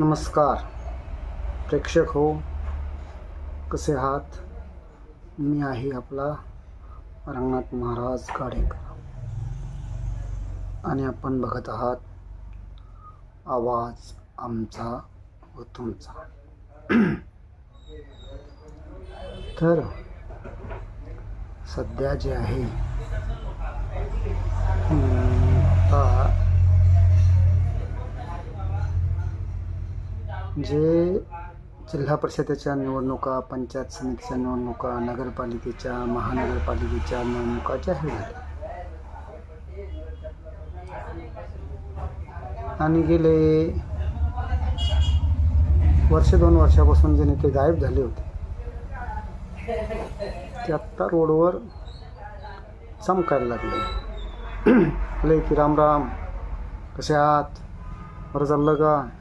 नमस्कार. प्रेक्षक हो कसे आहात? मी आहे आपला रंगनाथ महाराज गाडेकर. आणि आपण बघत आहात आवाज आमचा व तुमचा. तर सध्या जे आहे जे जिल्हा परिषदेच्या निवडणुका पंचायत समितीच्या निवडणुका नगरपालिकेच्या महानगरपालिकेच्या निवडणुका जाहीर झाल्या आणि गेले वर्ष दोन वर्षापासून जे नेते गायब झाले होते ते आत्ता रोडवर चमकायला लागले. आले की राम राम कसे आहात? बरं चाललं का?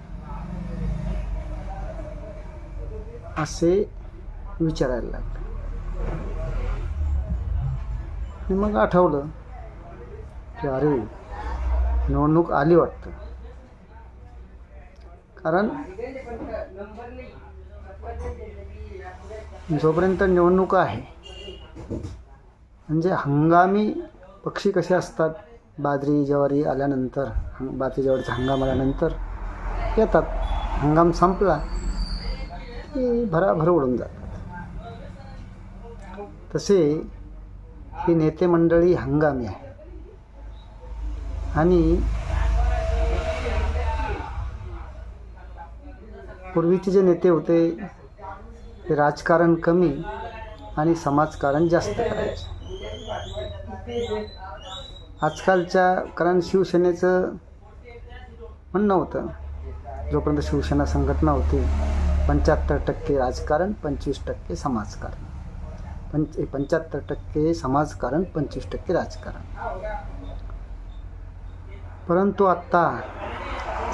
असे विचारायला लागले. आणि मग आठवलं की अरे निवडणूक आली वाटतं. कारण जोपर्यंत निवडणूक आहे म्हणजे हंगामी पक्षी कसे असतात बाजरी ज्वारी आल्यानंतर हं- बाजरी ज्वारीचा हंगाम आल्यानंतर येतात हंगाम संपला की भराभर उडून जातात तसे ही नेते मंडळी हंगामी आहे आणि पूर्वीचे जे नेते होते ते राजकारण कमी आणि समाजकारण जास्त करायचे. आजकालच्या कारण शिवसेनेचं म्हणणं होतं जोपर्यंत शिवसेना संघटना होती पंच्याहत्तर टक्के राजकारण पंचवीस टक्के समाजकारण. पंच पंच्याहत्तर टक्के समाजकारण पंचवीस टक्के राजकारण. परंतु आत्ता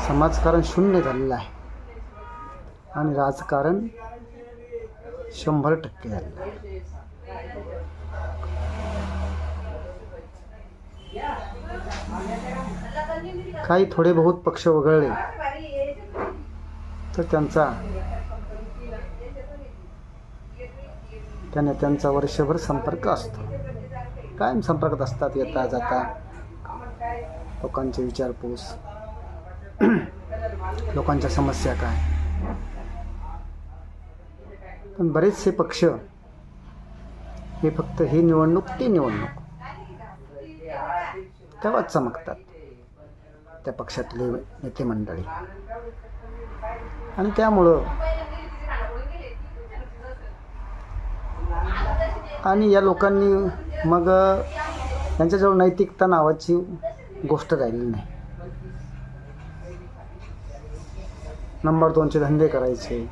समाजकारण शून्य झालेलं आहे. आणि राजकारण शंभर टक्के झालेलं आहे. काही थोडे बहुत पक्ष वगळले तर त्यांचा त्या नेत्यांचा वर्षभर संपर्क असतो. कायम संपर्कात असतात येता जाता. लोकांचे विचारपूस. लोकांच्या समस्या काय? पण बरेचसे पक्ष हे फक्त ही निवडणूक ती निवडणूक. तेव्हाच चमकतात त्या पक्षातले नेते मंडळी. आणि त्यामुळं आणि या लोकांनी मग त्यांच्याजवळ नैतिकता नावाची गोष्ट राहिली नाही. नंबर दोनचे धंदे करायचे.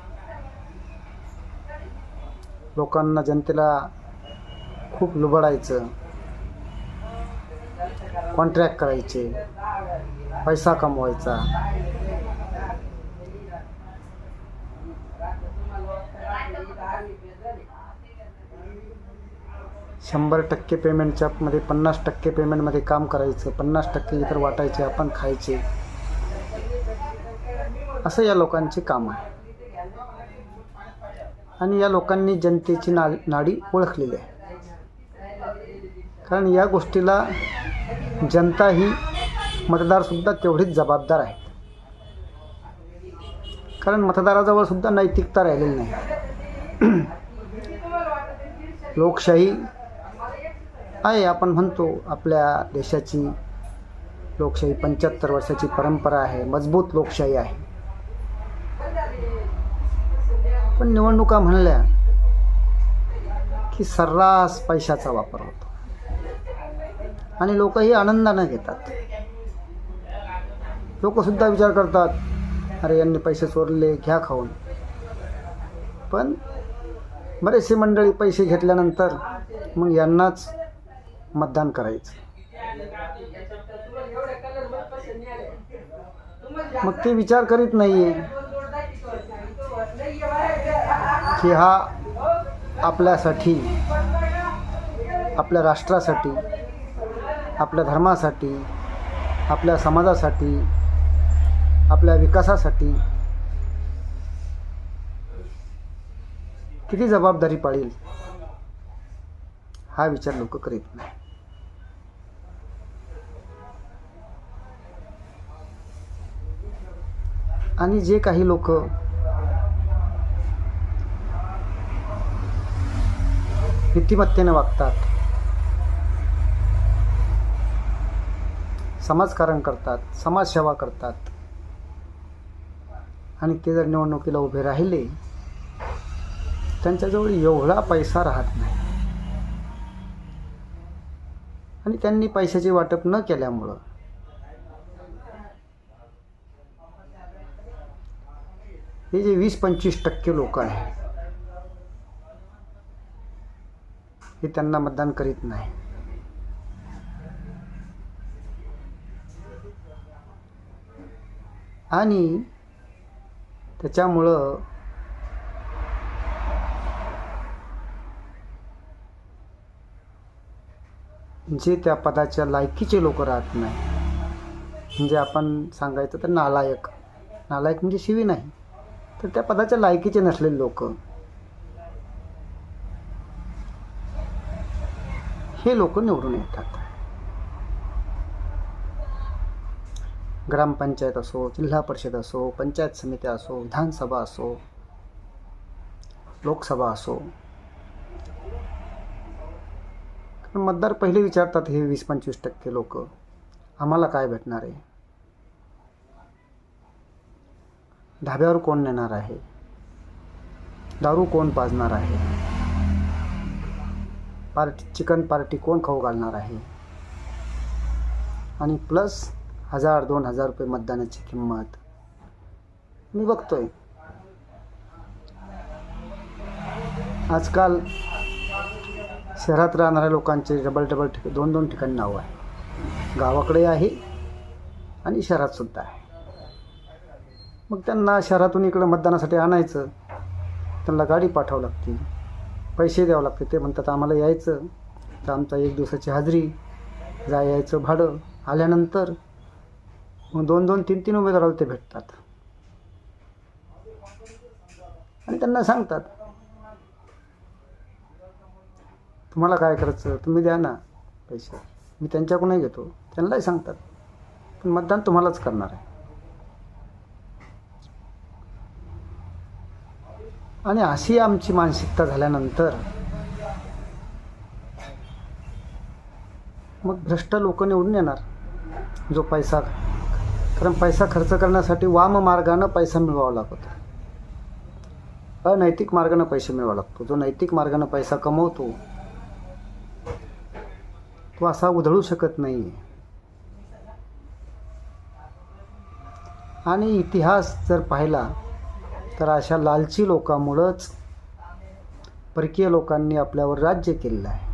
लोकांना जनतेला खूप लुबडायचं. कॉन्ट्रॅक्ट करायचे. पैसा कमवायचा. शंभर टक्के पेमेंटच्या मध्ये पन्नास टक्के पेमेंटमध्ये काम करायचं पन्नास टक्के इतर वाटायचे आपण खायचे. असं या लोकांचे काम आहे. आणि या लोकांनी जनतेची ना नाडी ओळखलेली आहे. कारण या गोष्टीला जनता ही मतदारसुद्धा तेवढीच जबाबदार आहेत कारण मतदाराजवळसुद्धा नैतिकता राहिलेली नाही. लोकशाही आहे आपण म्हणतो आपल्या देशाची लोकशाही पंच्याहत्तर वर्षाची परंपरा आहे मजबूत लोकशाही आहे. पण निवडणुका म्हणल्या की सर्रास पैशाचा वापर होतो. आणि लोकही आनंदानं घेतात. लोकसुद्धा विचार करतात अरे यांनी पैसे चोरले घ्या खाऊन. पण बरेचसे मंडळी पैसे घेतल्यानंतर मग यांनाच मतदान करायचं. मग ते विचार करीत नाहीये की हा आपल्यासाठी आपल्या राष्ट्रासाठी आपल्या धर्मासाठी आपल्या समाजासाठी आपल्या विकासासाठी किती जबाबदारी पाळील? हा विचार लोक करीत नाही आणि जे काही लोक नीतिमत्तेने वागतात समाजकारण करतात समाजसेवा करतात आणि ते जर निवडणुकीला उभे राहिले त्यांच्याजवळ एवढा पैसा राहत नाही. आणि त्यांनी पैशाचे वाटप न केल्यामुळं हे जे वीस पंचवीस टक्के लोक आहे हे त्यांना मतदान करीत नाही. आणि त्याच्यामुळं जे त्या पदाच्या लायकीचे लोक राहत नाही म्हणजे आपण सांगायचं तर नालायक. नालायक म्हणजे शिवी नाही. तर त्या पदाच्या लायकीचे नसलेले लोक. हे लोक निवडून येतात. ग्रामपंचायत असो जिल्हा परिषद असो पंचायत समिती असो विधानसभा असो लोकसभा असो. कारण मतदार पहिले विचारतात हे वीस पंचवीस टक्के लोक आम्हाला काय भेटणार आहे? धाब्यावर कोण नेणार आहे? दारू कोण पाजणार आहे? पार्टी चिकन पार्टी कोण खाऊ घालणार आहे? आणि प्लस हजार दोन हजार रुपये मतदानाची किंमत. मी बघतोय. आजकाल शहरात राहणाऱ्या लोकांचे डबल डबल ठिक दोन दोन ठिकाणी नाव आहे. गावाकडे आहे आणि शहरात सुद्धा आहे. मग त्यांना शहरातून इकडं मतदानासाठी आणायचं. त्यांना गाडी पाठवावं लागते. पैसे द्यावं लागते. ते म्हणतात आम्हाला यायचं. तर आमचा एक दिवसाची हाजरी जा यायचं भाडं. आल्यानंतर मग दोन दोन तीन तीन उमेदवाराला ते भेटतात. आणि त्यांना सांगतात तुम्हाला काय करायचं? तुम्ही द्या ना पैसे. मी त्यांच्याकडूनही घेतो. त्यांनाही सांगतात पण मतदान तुम्हालाच करणार आहे. आणि अशी आमची मानसिकता झाल्यानंतर मग भ्रष्ट लोक निवडून येणार जो पैसा कारण पैसा खर्च करण्यासाठी वाम मार्गानं पैसा मिळवावा लागतो. अनैतिक मार्गानं पैसे मिळवा लागतो. जो नैतिक मार्गानं पैसा कमवतो तो असा उधळू शकत नाही आणि इतिहास जर पाहिला तर अशा लालची लोकांमुळंच परकीय लोकांनी आपल्यावर राज्य केलेलं आहे.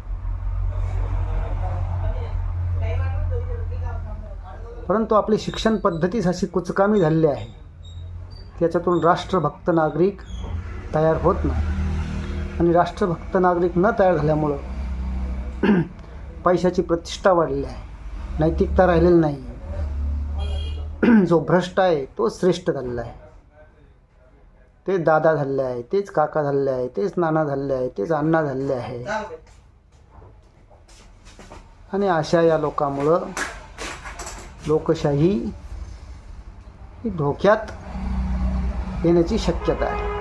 परंतु आपली शिक्षण पद्धतीच अशी कुचकामी झालेली आहे. त्याच्यातून राष्ट्रभक्त नागरिक तयार होत नाही. आणि राष्ट्रभक्त नागरिक न तयार झाल्यामुळं पैशाची प्रतिष्ठा वाढलेली आहे. नैतिकता राहिलेली नाही जो भ्रष्ट आहे तो श्रेष्ठ झालेला आहे. ते दादा झालेले आहे तेच काका झालेले आहे तेच नाना झालेले आहे तेच अण्णा झालेले आहे. आणि अशा या लोकांमुळं लोकशाही ही धोक्यात येण्याची शक्यता आहे.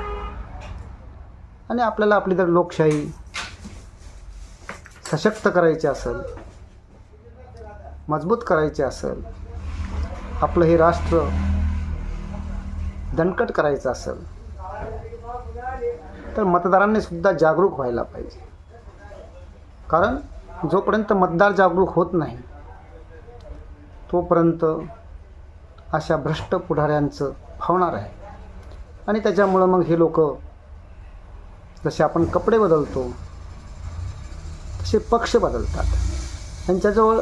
आणि आपल्याला आपली जर लोकशाही सशक्त करायची असेल मजबूत करायची असेल आपलं हे राष्ट्र दणकट करायचं असेल तर मतदारांनी सुद्धा जागरूक व्हायला पाहिजे. कारण जोपर्यंत मतदार जागरूक होत नाही तोपर्यंत अशा भ्रष्ट पुढाऱ्यांचं फावणार आहे आणि त्याच्यामुळं मग हे लोक जसे आपण कपडे बदलतो तसे पक्ष बदलतात. त्यांच्याजवळ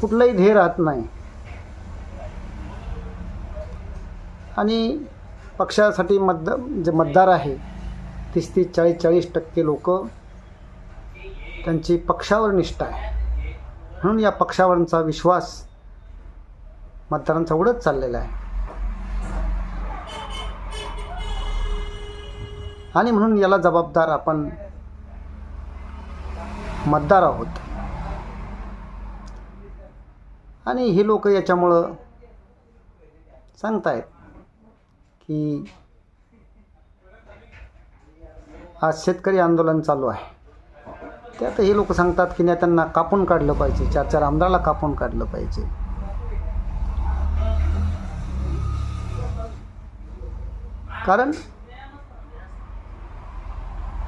कुठलंही ध्येय राहत नाही. आणि पक्षासाठी मतद जे मतदार आहे तीस तीस चाळीस चाळीस टक्के लोक त्यांची पक्षावर निष्ठा आहे. म्हणून या पक्षावरचा विश्वास मतदारांचा उडत चाललेला आहे. आणि म्हणून याला जबाबदार आपण मतदार आहोत. आणि हे लोक याच्यामुळं सांगतायत की आज शेतकरी आंदोलन चालू आहे. त्यात हे लोक सांगतात की नेत्यांना कापून काढलं पाहिजे. चार चार आमदाराला कापून काढलं पाहिजे. कारण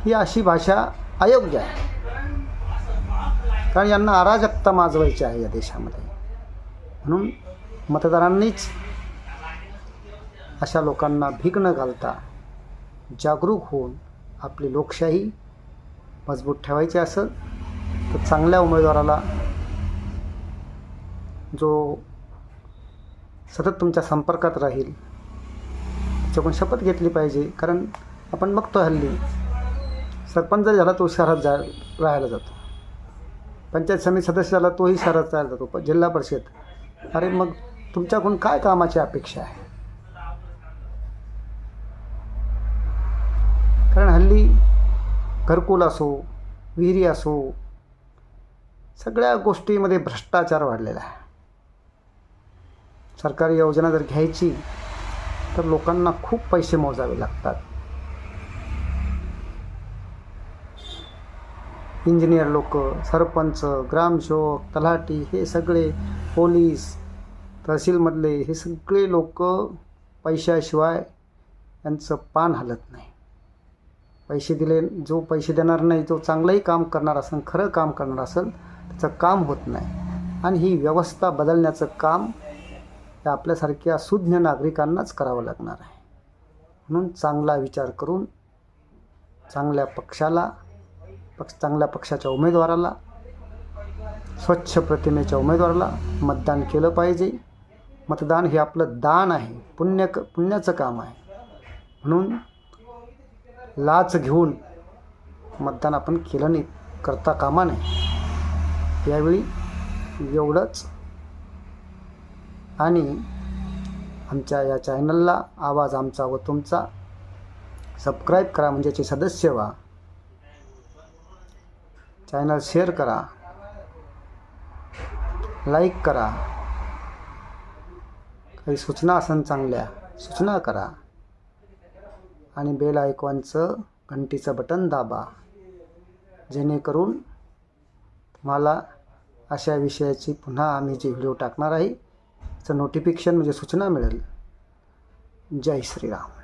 ही अशी भाषा अयोग्य आहे. कारण यांना अराजकता माजवायची आहे या देशामध्ये. म्हणून मतदारांनीच अशा लोकांना भीक न घालता जागरूक होऊन आपली लोकशाही मजबूत ठेवायची असेल तर चांगल्या उमेदवाराला जो सतत तुमच्या संपर्कात राहील त्याच्याकडून शपथ घेतली पाहिजे. कारण आपण बघतो हल्ली सरपंच झाला तो शहरात जा राहायला जातो. पंचायत समिती सदस्य झाला तोही शहरात राहायला जातो जिल्हा परिषद. अरे मग तुमच्याकडून काय कामाची अपेक्षा आहे कारण हल्ली घरकुल असो विहिरी असो सगळ्या गोष्टीमध्ये भ्रष्टाचार वाढलेला आहे. सरकारी योजना जर घ्यायची तर लोकांना खूप पैसे मोजावे लागतात. इंजिनियर लोक सरपंच ग्रामसेवक तलाठी हे सगळे पोलीस तहसीलमधले हे सगळे लोक पैशाशिवाय यांचं पान हलत नाही. पैसे दिले जो पैसे देणार नाही जो चांगलंही काम करणार असेल खरं काम करणार असेल त्याचं काम होत नाही. आणि ही व्यवस्था बदलण्याचं काम हे आपल्यासारख्या सुज्ञ नागरिकांनाच करावं लागणार आहे. म्हणून चांगला विचार करून चांगल्या पक्षाला पक्ष चांगल्या पक्षाच्या उमेदवाराला स्वच्छ प्रतिमेच्या उमेदवाराला मतदान केलं पाहिजे. मतदान हे आपलं दान आहे पुण्य क पुण्याचं काम आहे. म्हणून लाच घेऊन मतदान आपण केलं नाही करता कामा नये. यावेळी एवढंच. आणि आमच्या या चॅनलला आवाज आमचा व तुमचा. सबस्क्राईब करा म्हणजे याचे सदस्य व्हा. चॅनल शेअर करा. लाईक करा. काही सूचना असन चांगल्या सूचना करा. आणि बेल आयकॉनचं घंटीचं बटन दाबा. जेणेकरून तुम्हाला अशा विषयाची पुन्हा आम्ही जे व्हिडिओ टाकणार आहे त्याचं नोटिफिकेशन म्हणजे सूचना मिळेल. जय श्रीराम.